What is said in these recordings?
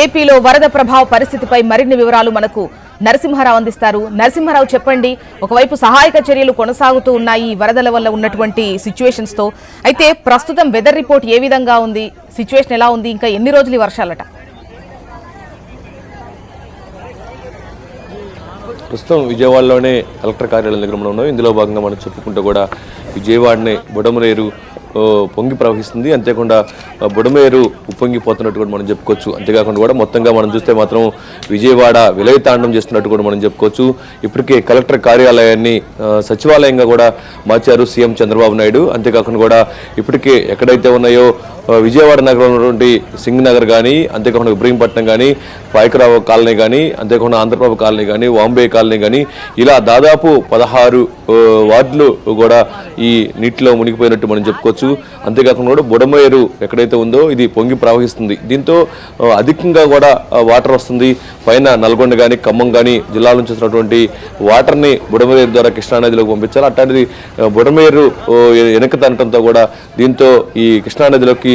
ఏపీలో వరద ప్రభావ పరిస్థితిపై మరిన్ని వివరాలు మనకు నరసింహారావు అందిస్తారు. నరసింహారావు చెప్పండి ఒకవైపు సహాయక చర్యలు కొనసాగుతూ ఉన్నాయి వరదల వల్ల ఉన్నటువంటి సిచ్యువేషన్స్తో. అయితే ప్రస్తుతం వెదర్ రిపోర్ట్ ఏ విధంగా ఉంది? సిచ్యువేషన్ ఎలా ఉంది? ఇంకా ఎన్ని రోజులు వర్షాలట? ప్రస్తుతం విజయవాడలోనే కలెక్టర్ కార్యాలయం దగ్గర మనం ఉన్నాం. ఇందులో భాగంగా మనం చెప్పుకుంటూ కూడా విజయవాడని బుడమరేరు పొంగి ప్రవహిస్తుంది. అంతేకాకుండా బుడమేరు ఉప్పొంగిపోతున్నట్టు కూడా మనం చెప్పుకోవచ్చు. అంతేకాకుండా కూడా మొత్తంగా మనం చూస్తే మాత్రం విజయవాడ విలయతాండం చేస్తున్నట్టు కూడా మనం చెప్పుకోవచ్చు. ఇప్పటికే కలెక్టర్ కార్యాలయాన్ని సచివాలయంగా కూడా మార్చారు సీఎం చంద్రబాబు నాయుడు. అంతేకాకుండా కూడా ఇప్పటికే ఎక్కడైతే ఉన్నాయో విజయవాడ నగరంలో ఉన్నటువంటి సింగ్ నగర్ కానీ అంతేకాకుండా ఇబ్రహీంపట్నం కానీ పైకరావు కాలనీ కానీ అంతేకాకుండా ఆంధ్రప్రభ కాలనీ కానీ వాంబే కాలనీ కానీ ఇలా దాదాపు పదహారు వార్డులు కూడా ఈ నీటిలో మునిగిపోయినట్టు మనం చెప్పుకోవచ్చు. అంతేకాకుండా కూడా బుడమేరు ఎక్కడైతే ఉందో ఇది పొంగి ప్రవహిస్తుంది. దీంతో అధికంగా కూడా వాటర్ వస్తుంది. పైన నల్గొండ కానీ ఖమ్మం కానీ జిల్లాల నుంచి వచ్చినటువంటి వాటర్ని బుడమేరు ద్వారా కృష్ణానదిలోకి పంపించాలి. అట్లాంటిది బుడమేరు వెనక తనటంతో కూడా దీంతో ఈ కృష్ణానదిలోకి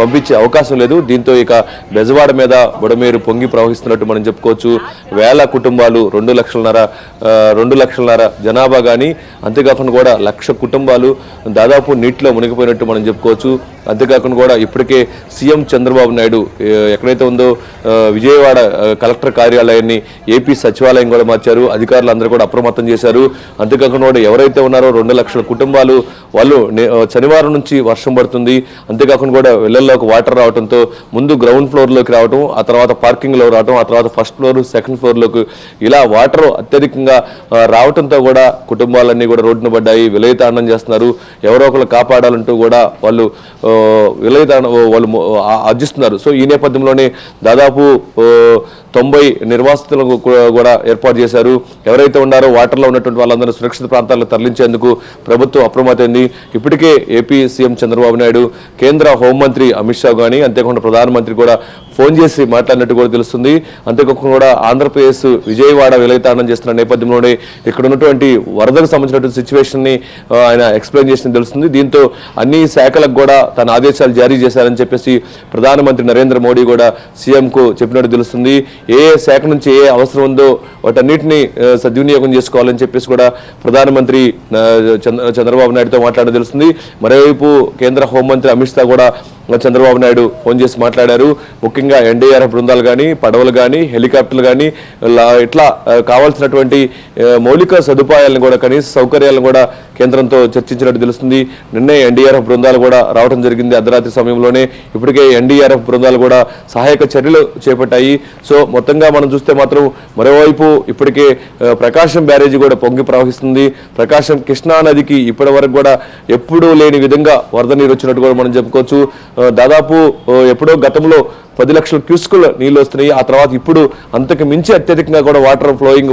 పంపించే అవకాశం లేదు. దీంతో ఇక బెజవాడ మీద బుడమేరు పొంగి ప్రవహిస్తున్నట్టు మనం చెప్పుకోవచ్చు. వేల కుటుంబాలు రెండు లక్షలన్నర రెండు లక్షలన్నర జనాభా కానీ అంతేకాకుండా కూడా లక్ష కుటుంబాలు దాదాపు నీటిలో మునిగిపోయినట్టు మనం చెప్పుకోవచ్చు. అంతేకాకుండా కూడా ఇప్పటికే సీఎం చంద్రబాబు నాయుడు ఎక్కడైతే ఉందో విజయవాడ కలెక్టర్ కార్యాలయాన్ని ఏపీ సచివాలయం కూడా మార్చారు. అధికారులు అందరూ కూడా అప్రమత్తం చేశారు. అంతేకాకుండా కూడా ఎవరైతే ఉన్నారో రెండు లక్షల కుటుంబాలు వాళ్ళు నే- శనివారం నుంచి వర్షం పడుతుంది. అంతేకాకుండా కూడా వెళ్ళల్లోకి వాటర్ రావడంతో ముందు గ్రౌండ్ ఫ్లోర్లోకి రావడం ఆ తర్వాత పార్కింగ్లో రావడం ఆ తర్వాత ఫస్ట్ ఫ్లోర్ సెకండ్ ఫ్లోర్లోకి ఇలా వాటర్ అత్యధికంగా రావడంతో కూడా కుటుంబాలన్నీ కూడా రోడ్డున పడ్డాయి విలయతాండం చేస్తున్నారు. ఎవరో ఒకరు కాపాడాలంటూ కూడా వాళ్ళు ఆ, విలయతాండం వాళ్ళు అర్జిస్తున్నారు ఆర్జిస్తున్నారు. సో ఈ నేపథ్యంలోనే దాదాపు తొంభై నిర్వాసితులకు కూడా ఏర్పాటు చేశారు. ఎవరైతే ఉన్నారో వాటర్లో ఉన్నటువంటి వాళ్ళందరూ సురక్షిత ప్రాంతాలకు తరలించేందుకు ప్రభుత్వం అప్రమత్తమైంది ఇప్పటికే ఏపీ సీఎం చంద్రబాబు నాయుడు కేంద్ర హోంమంత్రి అమిత్ షా కానీ అంతేకాకుండా ప్రధానమంత్రి కూడా ఫోన్ చేసి మాట్లాడినట్టు కూడా తెలుస్తుంది. అంతేకాకుండా కూడా ఆంధ్రప్రదేశ్ విజయవాడ విలయతాండం చేస్తున్న నేపథ్యంలోనే ఇక్కడ ఉన్నటువంటి వరదకు సంబంధించినటువంటి సిచ్యువేషన్ని ఆయన ఎక్స్ప్లెయిన్ చేసిన తెలుస్తుంది. దీంతో అన్ని శాఖలకు కూడా తన ఆదేశాలు జారీ చేశారని చెప్పేసి ప్రధానమంత్రి నరేంద్ర మోడీ కూడా సీఎంకు చెప్పినట్టు తెలుస్తుంది. ఏ శాఖ నుంచి ఏ అవసరం ఉందో వాటన్నిటిని సద్వినియోగం చేసుకోవాలని చెప్పేసి కూడా ప్రధానమంత్రి చంద్ర- చంద్రబాబు నాయుడుతో మాట్లాడడం తెలుస్తుంది. మరోవైపు కేంద్ర హోంమంత్రి అమిత్ షా కూడా చంద్రబాబు నాయుడు ఫోన్ చేసి మాట్లాడారు. ముఖ్యంగా ఎన్డీఆర్ఎఫ్ బృందాలు కానీ పడవలు కానీ హెలికాప్టర్లు కానీ ఇట్లా కావాల్సినటువంటి మౌలిక సదుపాయాలను కూడా కనీస సౌకర్యాలను కూడా కేంద్రంతో చర్చించినట్టు తెలుస్తుంది. నిన్నే ఎన్డీఆర్ఎఫ్ బృందాలు కూడా రావడం జరిగింది అర్ధరాత్రి సమయంలోనే. ఇప్పటికే ఎన్డీఆర్ఎఫ్ బృందాలు కూడా సహాయక చర్యలు చేపట్టాయి. సో మొత్తంగా మనం చూస్తే మాత్రం మరోవైపు ఇప్పటికే ప్రకాశం బ్యారేజీ కూడా పొంగి ప్రవహిస్తుంది. ప్రకాశం కృష్ణా నదికి ఇప్పటి వరకు కూడా ఎప్పుడూ లేని విధంగా వరద నీరు వచ్చినట్టు కూడా మనం చెప్పుకోవచ్చు. దాదాపు ఎప్పుడో గతంలో పది లక్షల క్యూస్కుల నీళ్ళు వస్తున్నాయి. ఆ తర్వాత ఇప్పుడు అంతకు మించి అత్యధికంగా కూడా వాటర్ ఫ్లోయింగ్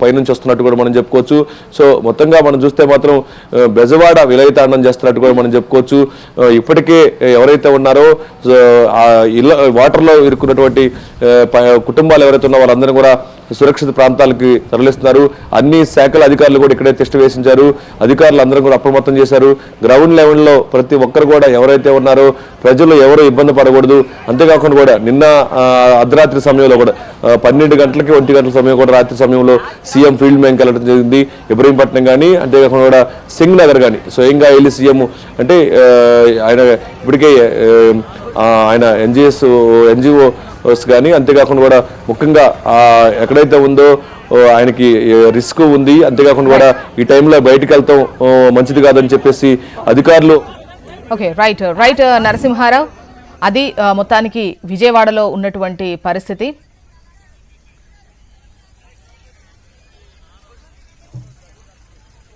పైనుంచి వస్తున్నట్టు కూడా మనం చెప్పుకోవచ్చు. సో మొత్తంగా మనం చూస్తే మాత్రం బెజవాడ విలయతాండం చేస్తున్నట్టు కూడా మనం చెప్పుకోవచ్చు. ఇప్పటికే ఎవరైతే ఉన్నారో ఆ ఇళ్ళ వాటర్లో ఇరుక్కున్నటువంటి కుటుంబాలు ఎవరైతే ఉన్నారో వాళ్ళందరూ కూడా సురక్షిత ప్రాంతాలకి తరలిస్తున్నారు. అన్ని శాఖల అధికారులు కూడా ఇక్కడే టెస్ట్ వేసించారు. అధికారులు అందరూ కూడా అప్రమత్తం చేశారు. గ్రౌండ్ లెవెల్లో ప్రతి ఒక్కరు కూడా ఎవరైతే ఉన్నారో ప్రజలు ఎవరు ఇబ్బంది పడకూడదు. అంతేకాకుండా కూడా నిన్న అర్ధరాత్రి సమయంలో కూడా పన్నెండు గంటలకి ఒంటి గంటల సమయం కూడా రాత్రి సమయంలో సీఎం ఫీల్డ్ మేంకి వెళ్ళడం జరిగింది. ఇబ్రహీంపట్నం కానీ అంతేకాకుండా కూడా సింగ్ నగర్ కానీ స్వయంగా వెళ్ళి సీఎం అంటే ఆయన ఇప్పటికే ఆయన ఎన్జిఎస్ ఎన్జిఓ కానీ అంతేకాకుండా కూడా ముఖ్యంగా ఎక్కడైతే ఉందో ఆయనకి రిస్క్ ఉంది అంతేకాకుండా కూడా ఈ టైంలో బయటికి వెళ్తాం మంచిది కాదని చెప్పేసి అధికారులు ఓకే రైట్ రైట్ నరసింహారావు. అది మొత్తానికి విజయవాడలో ఉన్నటువంటి పరిస్థితి.